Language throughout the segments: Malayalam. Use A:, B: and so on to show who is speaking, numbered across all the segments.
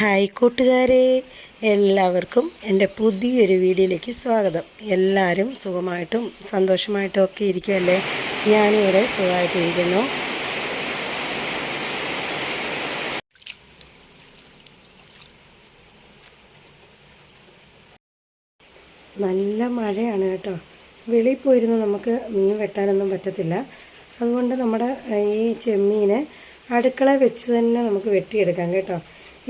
A: ഹായ് കൂട്ടുകാരെ എല്ലാവർക്കും എന്റെ പുതിയൊരു വീഡിയോയിലേക്ക് സ്വാഗതം. എല്ലാവരും സുഖമായിട്ടും സന്തോഷമായിട്ടും ഒക്കെ ഇരിക്കുമല്ലേ ഞാനിവിടെ സുഖമായിട്ടിരിക്കുന്നു. നല്ല മഴയാണ് കേട്ടോ. വെളിയിൽ പോയിരുന്ന് നമുക്ക് മീൻ വെട്ടാനൊന്നും പറ്റത്തില്ല. അതുകൊണ്ട് നമ്മുടെ ഈ ചെമ്മീനെ അടുക്കള വെച്ച് തന്നെ നമുക്ക് വെട്ടിയെടുക്കാം കേട്ടോ.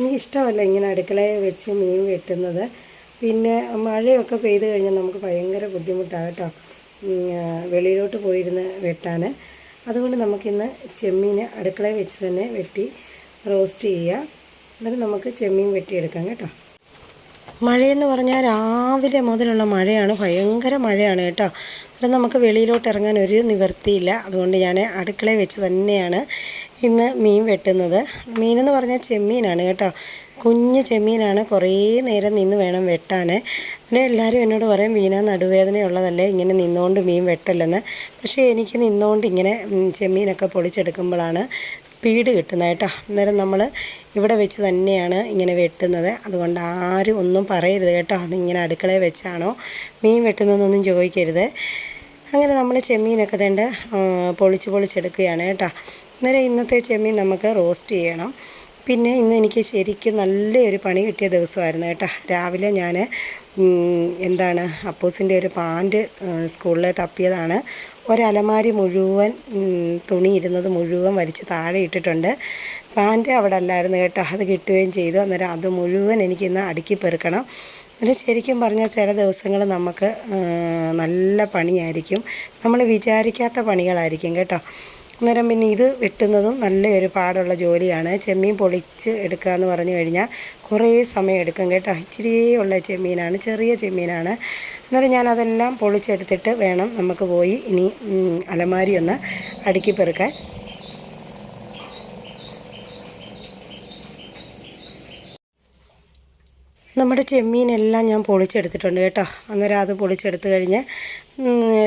A: എനിക്കിഷ്ടമല്ല ഇങ്ങനെ അടുക്കളയെ വെച്ച് മീൻ വെട്ടുന്നത്. പിന്നെ മഴയൊക്കെ പെയ്ത് കഴിഞ്ഞാൽ നമുക്ക് ഭയങ്കര ബുദ്ധിമുട്ടാണ് കേട്ടോ. വെളിയിലോട്ട് പോയിരുന്ന് വെട്ടാൻ അതുകൊണ്ട് നമുക്കിന്ന് ചെമ്മീൻ അടുക്കളയിൽ വെച്ച് തന്നെ വെട്ടി റോസ്റ്റ് ചെയ്യുക. എന്നിട്ട് നമുക്ക് ചെമ്മീൻ വെട്ടിയെടുക്കാം കേട്ടോ. മഴയെന്ന് പറഞ്ഞാൽ രാവിലെ മുതലുള്ള മഴയാണ്. ഭയങ്കര മഴയാണ് കേട്ടോ. അത് നമുക്ക് വെളിയിലോട്ട് ഇറങ്ങാൻ ഒരു നിവൃത്തിയില്ല. അതുകൊണ്ട് ഞാൻ അടുക്കളയിൽ വെച്ച് തന്നെയാണ് ഇന്ന് മീൻ വെട്ടുന്നത്. മീനെന്ന് പറഞ്ഞാൽ ചെമ്മീനാണ് കേട്ടോ. കുഞ്ഞ് ചെമ്മീനാണ് കുറേ നേരം നിന്ന് വേണം വെട്ടാൻ പിന്നെ എല്ലാവരും എന്നോട് പറയും വീണ നടുവേദനയുള്ളതല്ലേ ഇങ്ങനെ നിന്നുകൊണ്ട് മീൻ വെട്ടല്ലെന്ന്. പക്ഷേ എനിക്ക് നിന്നുകൊണ്ട് ഇങ്ങനെ ചെമ്മീനൊക്കെ പൊളിച്ചെടുക്കുമ്പോഴാണ് സ്പീഡ് കിട്ടുന്നത് കേട്ടോ. അന്നേരം നമ്മൾ ഇവിടെ വെച്ച് തന്നെയാണ് ഇങ്ങനെ വെട്ടുന്നത്. അതുകൊണ്ട് ആരും ഒന്നും പറയരുത് കേട്ടോ. അതിങ്ങനെ അടുക്കളയിൽ വെച്ചാണോ മീൻ വെട്ടുന്നതെന്നൊന്നും ചോദിക്കരുത്. അങ്ങനെ നമ്മൾ ചെമ്മീനൊക്കെ തേണ്ട പൊളിച്ച് പൊളിച്ചെടുക്കുകയാണ് കേട്ടോ. അന്നേരം ഇന്നത്തെ ചെമ്മീൻ നമുക്ക് റോസ്റ്റ് ചെയ്യണം. പിന്നെ ഇന്ന് എനിക്ക് ശരിക്കും നല്ലൊരു പണി കിട്ടിയ ദിവസമായിരുന്നു കേട്ടോ. രാവിലെ ഞാൻ എന്താണ് അപ്പൂസിന്റെ ഒരു പാന്റ് സ്കൂളിൽ തപ്പിയതാണ്. ഒരലമാരി മുഴുവൻ തുണി ഇരുന്നത് മുഴുവൻ വലിച്ച് താഴെ ഇട്ടിട്ടുണ്ട്. പാന്റ് അവിടെ അല്ലായിരുന്നു കേട്ടോ. അത് കിട്ടുകയും ചെയ്തു. അന്നേരം അത് മുഴുവൻ എനിക്കിന്ന് അടുക്കി പെറുക്കണം. എന്നിട്ട് ശരിക്കും പറഞ്ഞാൽ ചില ദിവസങ്ങൾ നമുക്ക് നല്ല പണിയായിരിക്കും. നമ്മൾ വിചാരിക്കാത്ത പണികളായിരിക്കും കേട്ടോ. അന്നേരം പിന്നെ ഇത് വെട്ടുന്നതും നല്ലൊരു പാടുള്ള ജോലിയാണ്. ചെമ്മീൻ പൊളിച്ച് എടുക്കുക എന്ന് പറഞ്ഞു കഴിഞ്ഞാൽ കുറേ സമയം എടുക്കും കേട്ടോ. ഇച്ചിരിയുള്ള ചെമ്മീനാണ് ചെറിയ ചെമ്മീനാണ്. അന്നേരം ഞാനതെല്ലാം പൊളിച്ചെടുത്തിട്ട് വേണം നമുക്ക് പോയി ഇനി അലമാരി ഒന്ന് അടുക്കി പെറുക്കാൻ. നമ്മുടെ ചെമ്മീനെല്ലാം ഞാൻ പൊളിച്ചെടുത്തിട്ടുണ്ട് കേട്ടോ. അന്നേരം അത് പൊളിച്ചെടുത്ത് കഴിഞ്ഞ്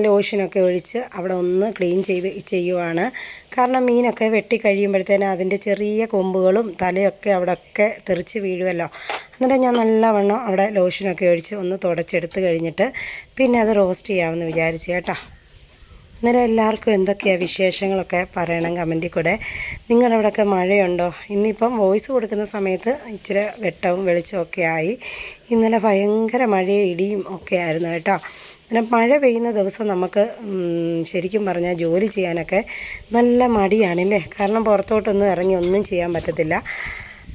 A: ലോഷനൊക്കെ ഒഴിച്ച് അവിടെ ഒന്ന് ക്ലീൻ ചെയ്ത് ചെയ്യുവാണ്. കാരണം മീനൊക്കെ വെട്ടി കഴിയുമ്പോഴത്തേനും അതിന്റെ ചെറിയ കൊമ്പുകളും തലയൊക്കെ അവിടെയൊക്കെ തെറിച്ച് വീഴുമല്ലോ അന്നേരം ഞാൻ നല്ലവണ്ണം അവിടെ ലോഷനൊക്കെ ഒഴിച്ച് ഒന്ന് തുടച്ചെടുത്ത് കഴിഞ്ഞിട്ട് പിന്നെ അത് റോസ്റ്റ് ചെയ്യാമെന്ന് വിചാരിച്ചു കേട്ടോ. അന്നേരം എല്ലാവർക്കും എന്തൊക്കെയാണ് വിശേഷങ്ങളൊക്കെ പറയണം കമന്റിൽ കൂടെ. നിങ്ങളുടെ അവിടെയൊക്കെ മഴയുണ്ടോ? ഇന്നിപ്പം വോയിസ് കൊടുക്കുന്ന സമയത്ത് ഇച്ചിരി വെട്ടവും വെളിച്ചവും ഒക്കെ ആയി. ഇന്നലെ ഭയങ്കര മഴയും ഇടിയും ഒക്കെ ആയിരുന്നു കേട്ടോ. അങ്ങനെ മഴ പെയ്യുന്ന ദിവസം നമുക്ക് ശരിക്കും പറഞ്ഞാൽ ജോലി ചെയ്യാനൊക്കെ നല്ല മടിയാണല്ലേ? കാരണം പുറത്തോട്ടൊന്നും ഇറങ്ങി ഒന്നും ചെയ്യാൻ പറ്റത്തില്ല.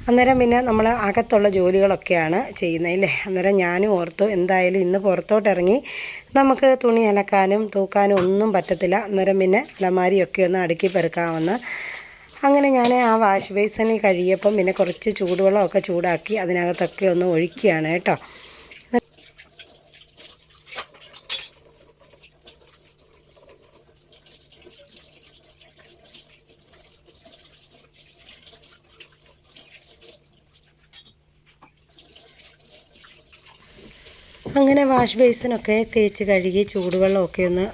A: അന്നേരം പിന്നെ നമ്മൾ അകത്തുള്ള ജോലികളൊക്കെയാണ് ചെയ്യുന്നത് അല്ലേ അന്നേരം ഞാനും ഓർത്തു എന്തായാലും ഇന്ന് പുറത്തോട്ടിറങ്ങി നമുക്ക് തുണി അലക്കാനും തൂക്കാനും ഒന്നും പറ്റത്തില്ല. അന്നേരം പിന്നെ അലമാരിയൊക്കെ ഒന്ന് അടുക്കി പെറുക്കാമെന്ന്. അങ്ങനെ ഞാൻ ആ വാഷ് ബേസിനിൽ കഴിയപ്പം പിന്നെ കുറച്ച് ചൂടുവെള്ളമൊക്കെ ചൂടാക്കി അതിനകത്തൊക്കെ ഒന്ന് ഒഴിക്കുകയാണ് കേട്ടോ അങ്ങനെ വാഷ് ബേസിനൊക്കെ തേച്ച് കഴുകി ചൂടുവെള്ളമൊക്കെ ഒന്ന്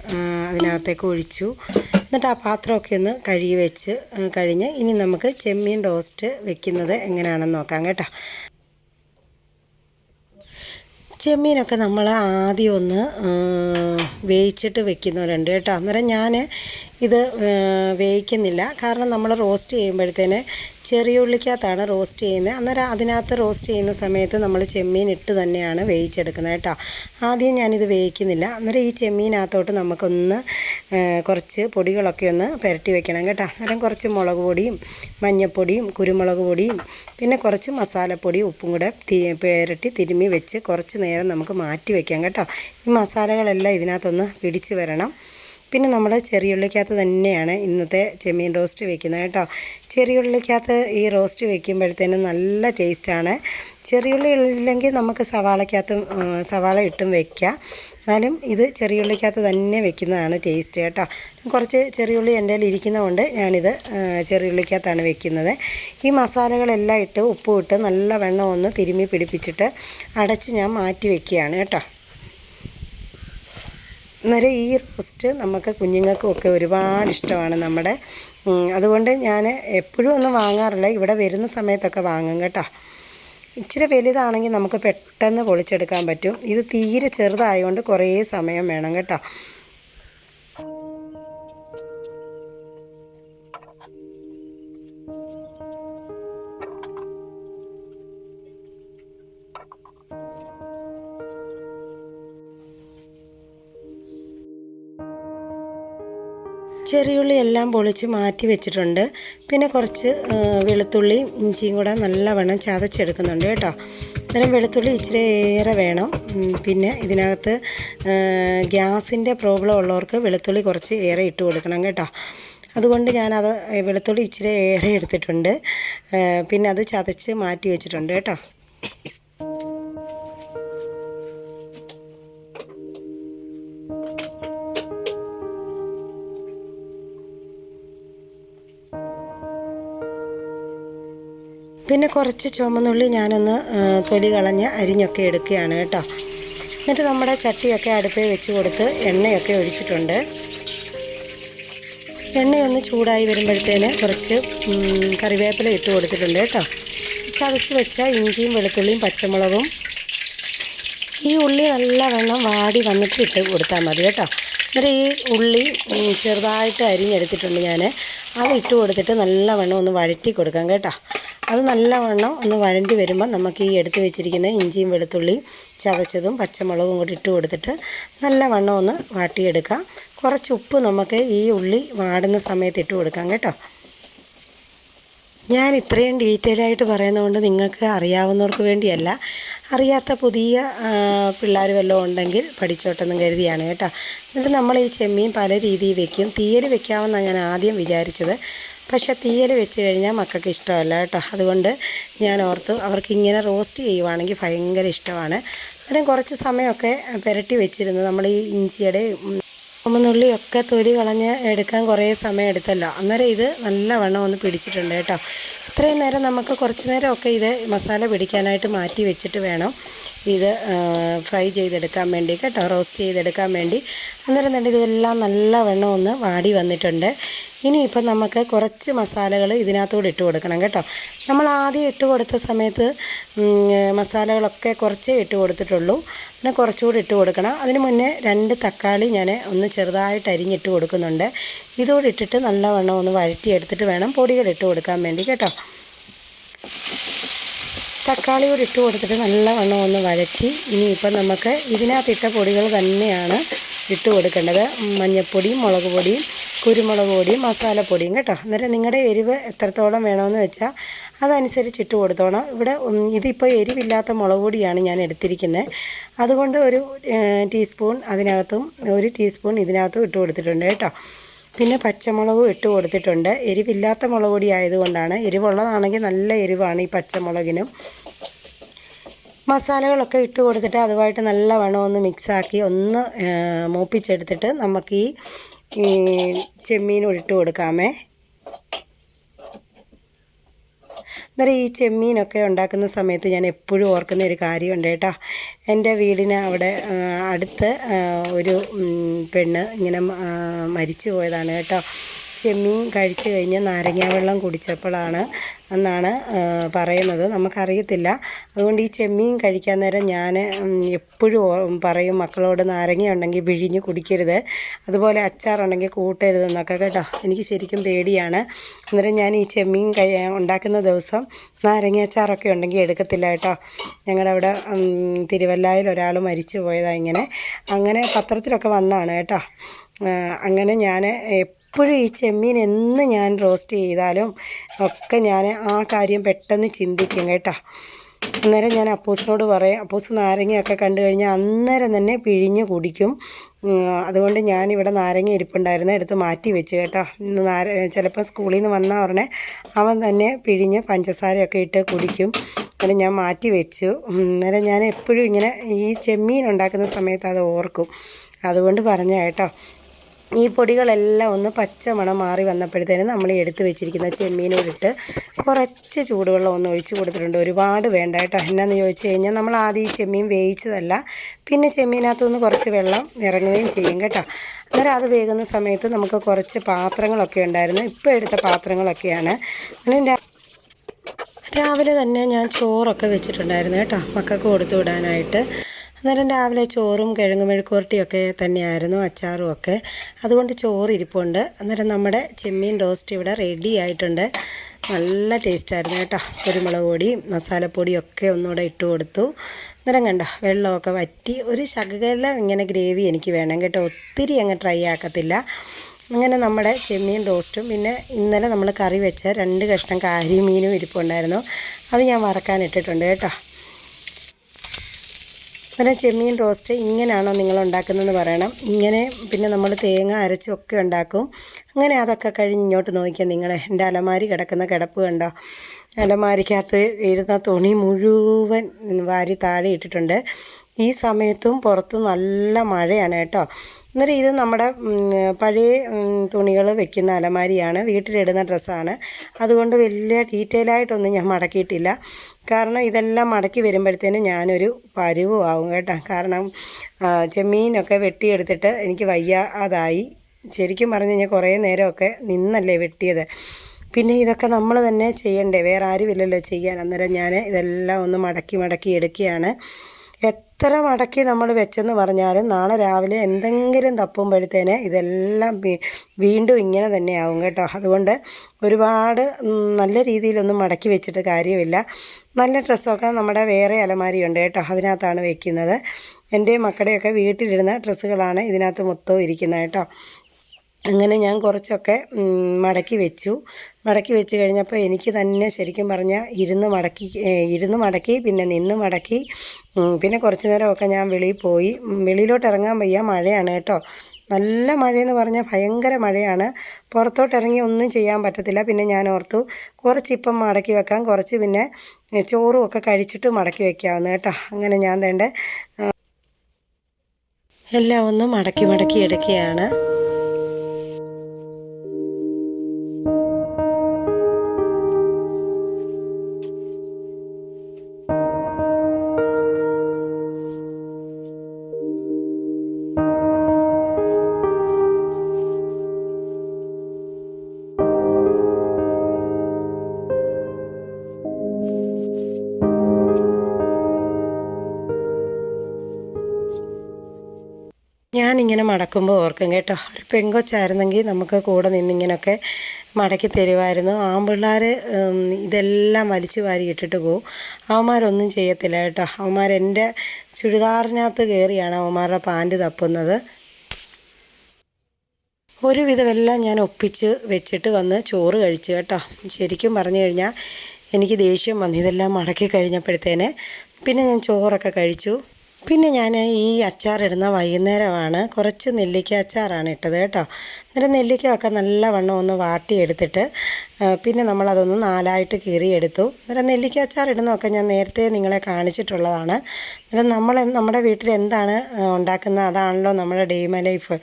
A: അതിനകത്തേക്ക് ഒഴിച്ചു. എന്നിട്ട് ആ പാത്രമൊക്കെ ഒന്ന് കഴുകി വെച്ച് കഴിഞ്ഞ് ഇനി നമുക്ക് ചെമ്മീൻ റോസ്റ്റ് വെക്കുന്നത് എങ്ങനെയാണെന്ന് നോക്കാം കേട്ടോ. ചെമ്മീനൊക്കെ നമ്മൾ ആദ്യം ഒന്ന് ആ, വേവിച്ചിട്ട് വെക്കുന്നവരുണ്ട് കേട്ടോ. അന്നേരം ഞാൻ ഇത് വേവിക്കുന്നില്ല. കാരണം നമ്മൾ റോസ്റ്റ് ചെയ്യുമ്പോഴത്തേന് ചെറിയ ഉള്ളിക്കകത്താണ് റോസ്റ്റ് ചെയ്യുന്നത് അന്നേരം അതിനകത്ത് റോസ്റ്റ് ചെയ്യുന്ന സമയത്ത് നമ്മൾ ചെമ്മീൻ ഇട്ട് തന്നെയാണ് വേവിച്ചെടുക്കുന്നത് കേട്ടോ. ആദ്യം ഞാനിത് വേവിക്കുന്നില്ല. അന്നേരം ഈ ചെമ്മീനകത്തോട്ട് നമുക്കൊന്ന് കുറച്ച് പൊടികളൊക്കെ ഒന്ന് പുരട്ടി വെക്കണം കേട്ടോ. അന്നേരം കുറച്ച് മുളക് പൊടിയും മഞ്ഞൾപ്പൊടിയും കുരുമുളക് പൊടിയും പിന്നെ കുറച്ച് മസാലപ്പൊടിയും ഉപ്പും കൂടെ പുരട്ടി തിരുമ്മി വെച്ച് കുറച്ച് നേരം നമുക്ക് മാറ്റി വയ്ക്കാം കേട്ടോ. ഈ മസാലകളെല്ലാം ഇതിനകത്തൊന്ന് പിടിച്ച് വരണം. പിന്നെ നമ്മൾ ചെറിയുള്ളിക്കകത്ത് തന്നെയാണ് ഇന്നത്തെ ചെമ്മീൻ റോസ്റ്റ് വെക്കുന്നത് കേട്ടോ. ചെറിയുള്ളിക്കകത്ത് ഈ റോസ്റ്റ് വെക്കുമ്പോഴത്തേനും നല്ല ടേസ്റ്റാണ്. ചെറിയുള്ളി ഇല്ലെങ്കിൽ നമുക്ക് സവാളക്കകത്തും സവാള ഇട്ടും വെക്കാം. എന്നാലും ഇത് ചെറിയുള്ളിക്കകത്ത് തന്നെ വെക്കുന്നതാണ് ടേസ്റ്റ് കേട്ടോ. കുറച്ച് ചെറിയുള്ളി എന്റെ കയ്യിൽ ഇരിക്കുന്നതുകൊണ്ട് ഞാനിത് ചെറിയ ചെറിയുള്ളിക്കകത്താണ് വെക്കുന്നത്. ഈ മസാലകളെല്ലാം ഇട്ട് ഉപ്പും ഇട്ട് നല്ല വെണ്ണം ഒന്ന് തിരുമ്മി പിടിപ്പിച്ചിട്ട് അടച്ച് ഞാൻ മാറ്റി വെക്കുകയാണ് കേട്ടോ. അന്നേരം ഈ റോസ്റ്റ് നമുക്ക് കുഞ്ഞുങ്ങൾക്കും ഒക്കെ ഒരുപാട് ഇഷ്ടമാണ് നമ്മുടെ അതുകൊണ്ട് ഞാൻ എപ്പോഴും ഒന്നും വാങ്ങാറില്ല. ഇവിടെ വരുന്ന സമയത്തൊക്കെ വാങ്ങും കേട്ടോ. ഇച്ചിരി വലുതാണെങ്കിൽ നമുക്ക് പെട്ടെന്ന് പൊളിച്ചെടുക്കാൻ പറ്റും. ഇത് തീരെ ചെറുതായതുകൊണ്ട് കുറേ സമയം വേണം കേട്ടോ. ചെറിയുള്ളി എല്ലാം പൊളിച്ച് മാറ്റി വെച്ചിട്ടുണ്ട്. പിന്നെ കുറച്ച് വെളുത്തുള്ളി ഇഞ്ചിയും കൂടെ നല്ലവണ്ണം ചതച്ചെടുക്കുന്നുണ്ട് കേട്ടോ. അന്നേരം വെളുത്തുള്ളി ഇച്ചിരി ഏറെ വേണം പിന്നെ ഇതിനകത്ത് ഗ്യാസിന്റെ പ്രോബ്ലം ഉള്ളവർക്ക് വെളുത്തുള്ളി കുറച്ച് ഏറെ ഇട്ട് കൊടുക്കണം കേട്ടോ. അതുകൊണ്ട് ഞാനത് വെളുത്തുള്ളി ഇച്ചിരി ഏറെ എടുത്തിട്ടുണ്ട് പിന്നെ അത് ചതച്ച് മാറ്റി വെച്ചിട്ടുണ്ട് കേട്ടോ. പിന്നെ കുറച്ച് ചുമന്നുള്ളി ഞാനൊന്ന് തൊലി കളഞ്ഞ് അരിഞ്ഞൊക്കെ എടുക്കുകയാണ് കേട്ടോ. എന്നിട്ട് നമ്മുടെ ചട്ടിയൊക്കെ അടുപ്പേ വെച്ച് കൊടുത്ത് എണ്ണയൊക്കെ ഒഴിച്ചിട്ടുണ്ട്. എണ്ണയൊന്ന് ചൂടായി വരുമ്പോഴത്തേന് കുറച്ച് കറിവേപ്പില ഇട്ട് കൊടുത്തിട്ടുണ്ട് കേട്ടോ. ചതച്ച് വെച്ച ഇഞ്ചിയും വെളുത്തുള്ളിയും പച്ചമുളകും. ഈ ഉള്ളി നല്ലവണ്ണം വാടി വന്നിട്ട് ഇട്ട് കൊടുത്താൽ മതി കേട്ടോ. എന്നിട്ട് ഈ ഉള്ളി ചെറുതായിട്ട് അരിഞ്ഞെടുത്തിട്ടുണ്ട് ഞാൻ അത് ഇട്ട് കൊടുത്തിട്ട് നല്ലവണ്ണം ഒന്ന് വഴറ്റി കൊടുക്കാം കേട്ടോ. അത് നല്ലവണ്ണം ഒന്ന് വഴണ്ടി വരുമ്പോൾ നമുക്ക് ഈ എടുത്ത് വെച്ചിരിക്കുന്ന ഇഞ്ചിയും വെളുത്തുള്ളിയും ചതച്ചതും പച്ചമുളകും കൂടി ഇട്ട് കൊടുത്തിട്ട് നല്ലവണ്ണം ഒന്ന് വാട്ടിയെടുക്കാം. കുറച്ച് ഉപ്പ് നമുക്ക് ഈ ഉള്ളി വാടുന്ന സമയത്ത് ഇട്ട് കൊടുക്കാം കേട്ടോ. ഞാൻ ഇത്രയും ഡീറ്റെയിൽ ആയിട്ട് പറയുന്നതുകൊണ്ട് നിങ്ങൾക്ക് അറിയാവുന്നവർക്ക് വേണ്ടിയല്ല. അറിയാത്ത പുതിയ പിള്ളേർ വല്ലതും ഉണ്ടെങ്കിൽ പഠിച്ചോട്ടെന്നും കരുതിയാണ് കേട്ടോ. എന്നിട്ട് നമ്മൾ ഈ ചെമ്മീൻ പല രീതിയിൽ വെക്കും. തീയൽ വെക്കാമെന്നാണ് ഞാൻ ആദ്യം വിചാരിച്ചത്. പക്ഷേ തീയൽ വെച്ച് കഴിഞ്ഞാൽ മക്കൾക്ക് ഇഷ്ടമല്ല കേട്ടോ. അതുകൊണ്ട് ഞാൻ ഓർത്തു അവർക്ക് ഇങ്ങനെ റോസ്റ്റ് ചെയ്യുവാണെങ്കിൽ ഭയങ്കര ഇഷ്ടമാണ്. അന്നേരം കുറച്ച് സമയമൊക്കെ പുരട്ടി വെച്ചിരുന്നു. നമ്മൾ ഈ ഇഞ്ചിയുടെ ഒക്കെ തൊലി കളഞ്ഞ് എടുക്കാൻ കുറേ സമയം എടുത്തല്ലോ. അന്നേരം ഇത് നല്ലവണ്ണം ഒന്ന് പിടിച്ചിട്ടുണ്ട് കേട്ടോ. ഇത്രയും നേരം നമുക്ക് കുറച്ച് നേരമൊക്കെ ഇത് മസാല പിടിക്കാനായിട്ട് മാറ്റി വെച്ചിട്ട് വേണം ഇത് ഫ്രൈ ചെയ്തെടുക്കാൻ വേണ്ടി കേട്ടോ. റോസ്റ്റ് ചെയ്തെടുക്കാൻ വേണ്ടി. അന്നേരം തന്നെ ഇതെല്ലാം നല്ലവണ്ണം ഒന്ന് വാടി വന്നിട്ടുണ്ട്. ഇനിയിപ്പം നമുക്ക് കുറച്ച് മസാലകൾ ഇതിനകത്തൂടെ ഇട്ട് കൊടുക്കണം കേട്ടോ. നമ്മൾ ആദ്യം ഇട്ട് കൊടുത്ത സമയത്ത് മസാലകളൊക്കെ കുറച്ചേ ഇട്ട് കൊടുത്തിട്ടുള്ളൂ. പിന്നെ കുറച്ചുകൂടി ഇട്ട് കൊടുക്കണം. അതിന് മുന്നേ രണ്ട് തക്കാളി ഞാൻ ഒന്ന് ചെറുതായിട്ട് അരിഞ്ഞിട്ട് കൊടുക്കുന്നുണ്ട്. ഇതോടെ ഇട്ടിട്ട് നല്ലവണ്ണം ഒന്ന് വഴറ്റിയെടുത്തിട്ട് വേണം പൊടികൾ ഇട്ട് കൊടുക്കാൻ വേണ്ടി കേട്ടോ. തക്കാളി കൂടി ഇട്ട് കൊടുത്തിട്ട് നല്ലവണ്ണം ഒന്ന് വഴറ്റി ഇനിയിപ്പം നമുക്ക് ഇതിനകത്തിട്ട പൊടികൾ തന്നെയാണ് ഇട്ട് കൊടുക്കേണ്ടത്. മഞ്ഞൾപ്പൊടിയും മുളക് പൊടിയും കുരുമുളക് പൊടിയും മസാലപ്പൊടിയും കേട്ടോ. അന്നേരം നിങ്ങളുടെ എരിവ് എത്രത്തോളം വേണമെന്ന് വെച്ചാൽ അതനുസരിച്ച് ഇട്ട് കൊടുത്തോണം. ഇവിടെ ഇതിപ്പോൾ എരിവില്ലാത്ത മുളക് പൊടിയാണ് ഞാൻ എടുത്തിരിക്കുന്നത് അതുകൊണ്ട് ഒരു ടീസ്പൂൺ അതിനകത്തും ഒരു ടീസ്പൂൺ ഇതിനകത്തും ഇട്ട് കൊടുത്തിട്ടുണ്ട് കേട്ടോ. പിന്നെ പച്ചമുളകും ഇട്ട് കൊടുത്തിട്ടുണ്ട്. എരിവില്ലാത്ത മുളക് പൊടി ആയതുകൊണ്ടാണ്. എരിവുള്ളതാണെങ്കിൽ നല്ല എരിവാണ് ഈ പച്ചമുളകിനും. മസാലകളൊക്കെ ഇട്ട് കൊടുത്തിട്ട് അതുമായിട്ട് നല്ലവണ്ണം ഒന്ന് മിക്സാക്കി ഒന്ന് മൂപ്പിച്ചെടുത്തിട്ട് നമുക്ക് ഈ ചെമ്മീനും ഇട്ട് കൊടുക്കാമേ. അന്നേരം ഈ ചെമ്മീനൊക്കെ ഉണ്ടാക്കുന്ന സമയത്ത് ഞാൻ എപ്പോഴും ഓർക്കുന്ന ഒരു കാര്യമുണ്ട് കേട്ടോ. എന്റെ വീടിന് അവിടെ അടുത്ത് ഒരു പെണ്ണ് ഇങ്ങനെ മരിച്ചു പോയതാണ് കേട്ടോ. ചെമ്മീൻ കഴിച്ചു കഴിഞ്ഞ് നാരങ്ങാ വെള്ളം കുടിച്ചപ്പോഴാണ് എന്നാണ് പറയുന്നത്. നമുക്കറിയത്തില്ല. അതുകൊണ്ട് ഈ ചെമ്മീൻ കഴിക്കാൻ നേരം ഞാൻ എപ്പോഴും പറയും മക്കളോട് നാരങ്ങ ഉണ്ടെങ്കിൽ വിഴിഞ്ഞ് കുടിക്കരുത്. അതുപോലെ അച്ചാറുണ്ടെങ്കിൽ കൂട്ടരുതെന്നൊക്കെ കേട്ടോ. എനിക്ക് ശരിക്കും പേടിയാണ്. അന്നേരം ഞാൻ ഈ ചെമ്മീൻ കഴി ഉണ്ടാക്കുന്ന ദിവസം നാരങ്ങ അച്ചാറൊക്കെ ഉണ്ടെങ്കിൽ എടുക്കത്തില്ല കേട്ടോ. ഞങ്ങളുടെ അവിടെ തിരുവല്ലായിൽ ഒരാൾ മരിച്ചു പോയതാണ് ഇങ്ങനെ. അങ്ങനെ പത്രത്തിലൊക്കെ വന്നാണ് കേട്ടോ. അങ്ങനെ ഞാൻ എപ്പോഴും ഈ ചെമ്മീൻ എന്ന് ഞാൻ റോസ്റ്റ് ചെയ്താലും ഒക്കെ ഞാൻ ആ കാര്യം പെട്ടെന്ന് ചിന്തിക്കും കേട്ടോ. അന്നേരം ഞാൻ അപ്പൂസിനോട് പറയും അപ്പൂസ് നാരങ്ങയൊക്കെ കണ്ടു കഴിഞ്ഞാൽ അന്നേരം തന്നെ പിഴിഞ്ഞ് കുടിക്കും. അതുകൊണ്ട് ഞാനിവിടെ നാരങ്ങ ഇരിപ്പുണ്ടായിരുന്നു എടുത്ത് മാറ്റി വെച്ച് കേട്ടോ. നാര ചിലപ്പോൾ സ്കൂളിൽ നിന്ന് വന്ന ഉടനെ അവൻ തന്നെ പിഴിഞ്ഞ് പഞ്ചസാരയൊക്കെ ഇട്ട് കുടിക്കും. അങ്ങനെ ഞാൻ മാറ്റി വെച്ചു. അന്നേരം ഞാൻ എപ്പോഴും ഇങ്ങനെ ഈ ചെമ്മീൻ ഉണ്ടാക്കുന്ന സമയത്ത് അത് ഓർക്കും. അതുകൊണ്ട് പറഞ്ഞ കേട്ടോ ഈ പൊടികളെല്ലാം ഒന്ന് പച്ച മണം മാറി വന്നപ്പോഴത്തേനും നമ്മൾ എടുത്ത് വെച്ചിരിക്കുന്ന ചെമ്മീനോടിട്ട് കുറച്ച് ചൂടുവെള്ളം ഒന്ന് ഒഴിച്ച് കൊടുത്തിട്ടുണ്ട്. ഒരുപാട് വേണ്ട കേട്ടോ. എന്നാന്ന് ചോദിച്ചു കഴിഞ്ഞാൽ നമ്മൾ ആദ്യം ഈ ചെമ്മീൻ വേവിച്ചതല്ല പിന്നെ ചെമ്മീനകത്തുനിന്ന് കുറച്ച് വെള്ളം ഇറങ്ങുകയും ചെയ്യും കേട്ടോ. അന്നേരം അത് വേകുന്ന സമയത്ത് നമുക്ക് കുറച്ച് പാത്രങ്ങളൊക്കെ ഉണ്ടായിരുന്നു. ഇപ്പോൾ എടുത്ത പാത്രങ്ങളൊക്കെയാണ്. അങ്ങനെ രാവിലെ തന്നെ ഞാൻ ചോറൊക്കെ വെച്ചിട്ടുണ്ടായിരുന്നു കേട്ടോ. മക്കൾക്ക് കൊടുത്തു വിടാനായിട്ട്. അന്നേരം രാവിലെ ചോറും കിഴങ്ങ് മെഴുക്കുവരട്ടിയൊക്കെ തന്നെയായിരുന്നു അച്ചാറും ഒക്കെ. അതുകൊണ്ട് ചോറ് ഇരിപ്പുണ്ട് അന്നേരം നമ്മുടെ ചെമ്മീൻ റോസ്റ്റ് ഇവിടെ റെഡി ആയിട്ടുണ്ട്. നല്ല ടേസ്റ്റായിരുന്നു കേട്ടോ. കുരുമുളക് പൊടി മസാലപ്പൊടിയും ഒക്കെ ഒന്നുകൂടെ ഇട്ട് കൊടുത്തു. അന്നേരം കണ്ടോ വെള്ളമൊക്കെ വറ്റി ഒരു ശകലം ഇങ്ങനെ ഗ്രേവി എനിക്ക് വേണം കേട്ടോ. ഒത്തിരി അങ്ങ് ട്രൈ ആക്കത്തില്ല. അങ്ങനെ നമ്മുടെ ചെമ്മീൻ റോസ്റ്റും പിന്നെ ഇന്നലെ നമ്മൾ കറി വെച്ച രണ്ട് കഷ്ണം കാരിമീനും ഇരിപ്പുണ്ടായിരുന്നു. അത് ഞാൻ വറക്കാൻ ഇട്ടിട്ടുണ്ട് കേട്ടോ. അങ്ങനെ ചെമ്മീൻ റോസ്റ്റ് ഇങ്ങനെയാണോ നിങ്ങൾ ഉണ്ടാക്കുന്നതെന്ന് പറയണം. ഇങ്ങനെ പിന്നെ നമ്മൾ തേങ്ങ അരച്ചൊക്കെ ഉണ്ടാക്കും. അങ്ങനെ അതൊക്കെ കഴിഞ്ഞ് ഇങ്ങോട്ട് നോക്കിയാൽ നിങ്ങൾ എന്റെ അലമാരി കിടക്കുന്ന കിടപ്പ് കണ്ടോ? അലമാരിക്കകത്ത് ഇരുന്ന തുണി മുഴുവൻ വാരി താഴെ ഇട്ടിട്ടുണ്ട്. ഈ സമയത്തും പുറത്ത് നല്ല മഴയാണ് കേട്ടോ. അന്നേരം ഇത് നമ്മുടെ പഴയ തുണികൾ വെക്കുന്ന അലമാരിയാണ്. വീട്ടിലിടുന്ന ഡ്രസ്സാണ്. അതുകൊണ്ട് വലിയ ഡീറ്റെയിൽ ആയിട്ടൊന്നും ഞാൻ മടക്കിയിട്ടില്ല. കാരണം ഇതെല്ലാം മടക്കി വരുമ്പോഴത്തേന് ഞാനൊരു പരുവും ആവും കേട്ടോ. കാരണം ചെമ്മീനൊക്കെ വെട്ടിയെടുത്തിട്ട് എനിക്ക് വയ്യാതായി. ശരിക്കും പറഞ്ഞു കഴിഞ്ഞാൽ കുറേ നേരമൊക്കെ നിന്നല്ലേ വെട്ടിയത്. പിന്നെ ഇതൊക്കെ നമ്മൾ തന്നെ ചെയ്യണ്ടേ? വേറെ ആരുമില്ലല്ലോ ചെയ്യാൻ. അന്നേരം ഞാൻ ഇതെല്ലാം ഒന്ന് മടക്കി മടക്കി എടുക്കുകയാണ്. എത്ര മടക്കി നമ്മൾ വെച്ചെന്ന് പറഞ്ഞാലും നാളെ രാവിലെ എന്തെങ്കിലും തപ്പുമ്പോഴത്തേന് ഇതെല്ലാം വീണ്ടും ഇങ്ങനെ തന്നെ ആവും കേട്ടോ. അതുകൊണ്ട് ഒരുപാട് നല്ല രീതിയിലൊന്നും മടക്കി വെച്ചിട്ട് കാര്യമില്ല. നല്ല ഡ്രസ്സൊക്കെ നമ്മുടെ വേറെ അലമാരിയുണ്ട് കേട്ടോ. അതിനകത്താണ് വയ്ക്കുന്നത് എന്റെ മക്കളുടെയൊക്കെ വീട്ടിലിരുന്ന ഡ്രസ്സുകളാണ് ഇതിനകത്ത് മൊത്തവും ഇരിക്കുന്നത് കേട്ടോ. അങ്ങനെ ഞാൻ കുറച്ചൊക്കെ മടക്കി വെച്ചു. മടക്കി വെച്ച് കഴിഞ്ഞപ്പോൾ എനിക്ക് തന്നെ ശരിക്കും പറഞ്ഞാൽ ഇരുന്ന് മടക്കി ഇരുന്ന് മടക്കി പിന്നെ നിന്ന് മടക്കി പിന്നെ കുറച്ച് നേരമൊക്കെ ഞാൻ വെളിയിൽ പോയി. വെളിയിലോട്ട് ഇറങ്ങാൻ വയ്യ. മഴയാണ് കേട്ടോ. നല്ല മഴയെന്ന് പറഞ്ഞാൽ ഭയങ്കര മഴയാണ്. പുറത്തോട്ട് ഇറങ്ങി ഒന്നും ചെയ്യാൻ പറ്റത്തില്ല. പിന്നെ ഞാൻ ഓർത്തു കുറച്ച് ഇപ്പം മടക്കി വെക്കാം. കുറച്ച് പിന്നെ ചോറും ഒക്കെ കഴിച്ചിട്ട് മടക്കി വെക്കാവുന്ന കേട്ടോ. അങ്ങനെ ഞാൻ തേണ്ട എല്ലാം ഒന്നും മടക്കി മടക്കി എടുക്കുകയാണ്. ഞാനിങ്ങനെ മടക്കുമ്പോൾ ഓർക്കും കേട്ടോ. ഒരു പെങ്കൊച്ചായിരുന്നെങ്കിൽ നമുക്ക് കൂടെ നിന്നിങ്ങനെയൊക്കെ മടക്കി തരുമായിരുന്നു ആൺപിള്ളേർ ഇതെല്ലാം വലിച്ചു വാരി ഇട്ടിട്ട് പോവും. അവന്മാരൊന്നും ചെയ്യത്തില്ല കേട്ടോ. അവന്മാർ എന്റെ ചുരിദാറിനകത്ത് കയറിയാണ് അവന്മാരുടെ പാന്റ് തപ്പുന്നത്. ഒരുവിധമെല്ലാം ഞാൻ ഒപ്പിച്ച് വെച്ചിട്ട് വന്ന് ചോറ് കഴിച്ചു കേട്ടോ. ശരിക്കും പറഞ്ഞു കഴിഞ്ഞാൽ എനിക്ക് ദേഷ്യം വന്നു. ഇതെല്ലാം മടക്കി കഴിഞ്ഞപ്പോഴത്തേന് പിന്നെ ഞാൻ ചോറൊക്കെ കഴിച്ചു. പിന്നെ ഞാൻ ഈ അച്ചാറിടുന്ന വൈകുന്നേരമാണ്. കുറച്ച് നെല്ലിക്ക അച്ചാറാണ് ഇട്ടത് കേട്ടോ. അന്നേരം നെല്ലിക്കയൊക്കെ നല്ലവണ്ണം ഒന്ന് വാട്ടിയെടുത്തിട്ട് പിന്നെ നമ്മളതൊന്ന് നാലായിട്ട് കീറിയെടുത്തു. അന്നേരം നെല്ലിക്ക അച്ചാർ ഇടുന്നതൊക്കെ ഞാൻ നേരത്തെ നിങ്ങളെ കാണിച്ചിട്ടുള്ളതാണ്. അന്നേരം നമ്മൾ നമ്മുടെ വീട്ടിൽ എന്താണ് ഉണ്ടാക്കുന്നത് അതാണല്ലോ നമ്മുടെ ഡെയിമ ലൈഫ്.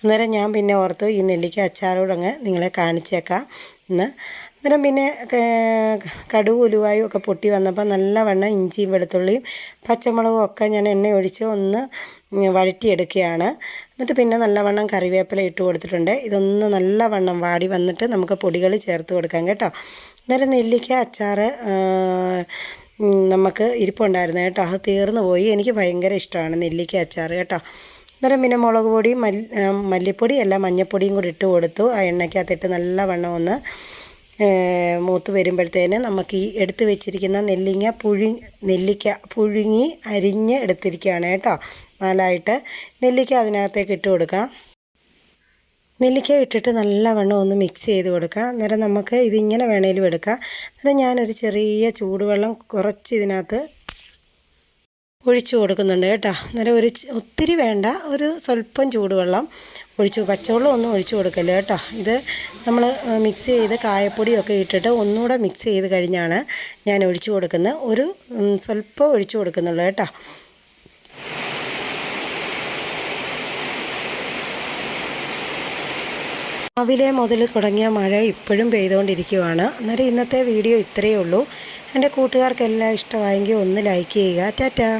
A: അന്നേരം ഞാൻ പിന്നെ ഓർത്തു ഈ നെല്ലിക്ക അച്ചാറോടങ്ങ് നിങ്ങളെ കാണിച്ചേക്കാം. എന്ന് അന്നേരം പിന്നെ കടുക് ഉലുവായും ഒക്കെ പൊട്ടി വന്നപ്പോൾ നല്ലവണ്ണം ഇഞ്ചിയും വെളുത്തുള്ളിയും പച്ചമുളകും ഒക്കെ ഞാൻ എണ്ണ ഒഴിച്ച് ഒന്ന് വഴറ്റിയെടുക്കുകയാണ്. എന്നിട്ട് പിന്നെ നല്ലവണ്ണം കറിവേപ്പില ഇട്ട് കൊടുത്തിട്ടുണ്ട്. ഇതൊന്ന് നല്ലവണ്ണം വാടി വന്നിട്ട് നമുക്ക് പൊടികൾ ചേർത്ത് കൊടുക്കാം കേട്ടോ. അന്നേരം നെല്ലിക്ക അച്ചാർ നമുക്ക് ഇരിപ്പുണ്ടായിരുന്നു കേട്ടോ. അത് തീർന്നു പോയി. എനിക്ക് ഭയങ്കര ഇഷ്ടമാണ് നെല്ലിക്ക അച്ചാർ കേട്ടോ. അന്നേരം പിന്നെ മുളക് മല്ലി മല്ലിപ്പൊടി അല്ല മഞ്ഞൾപ്പൊടിയും കൂടി ഇട്ട് കൊടുത്തു. ആ എണ്ണയ്ക്കകത്തിട്ട് നല്ലവണ്ണം ഒന്ന് മൂത്ത് വരുമ്പോഴത്തേന് നമുക്ക് ഈ എടുത്ത് വെച്ചിരിക്കുന്ന നെല്ലിങ്ങ പുഴി നെല്ലിക്ക പുഴുങ്ങി അരിഞ്ഞ് എടുത്തിരിക്കുകയാണ് കേട്ടോ. നാലായിട്ട് നെല്ലിക്ക അതിനകത്തേക്ക് ഇട്ട് കൊടുക്കാം. നെല്ലിക്ക ഇട്ടിട്ട് നല്ലവണ്ണം ഒന്ന് മിക്സ് ചെയ്ത് കൊടുക്കുക അന്നേരം നമുക്ക് ഇതിങ്ങനെ വേണേലും എടുക്കാം. അന്നേരം ഞാനൊരു ചെറിയ ചൂടുവെള്ളം കുറച്ച് ഇതിനകത്ത് ഒഴിച്ചു കൊടുക്കുന്നുണ്ട് കേട്ടോ. അന്നേരം ഒരു ഒത്തിരി വേണ്ട ഒരു സ്വല്പം ചൂടുവെള്ളം ഒഴിച്ചു പച്ചവെള്ളം ഒന്നും ഒഴിച്ചു കൊടുക്കല്ല കേട്ടോ. ഇത് നമ്മൾ മിക്സ് ചെയ്ത് കായപ്പൊടിയൊക്കെ ഇട്ടിട്ട് ഒന്നുകൂടെ മിക്സ് ചെയ്ത് കഴിഞ്ഞാണ് ഞാൻ ഒഴിച്ചു കൊടുക്കുന്നത്. ഒരു സ്വല്പം ഒഴിച്ചു കൊടുക്കുന്നുള്ളൂ കേട്ടോ. രാവിലെ മുതൽ തുടങ്ങിയ മഴ ഇപ്പോഴും പെയ്തുകൊണ്ടിരിക്കുവാണ്. അന്നേരം ഇന്നത്തെ വീഡിയോ ഇത്രയേ ഉള്ളൂ. എന്റെ കൂട്ടുകാർക്കെല്ലാം ഇഷ്ടമായെങ്കിൽ ഒന്ന് ലൈക്ക് ചെയ്യുക. ടാറ്റാ.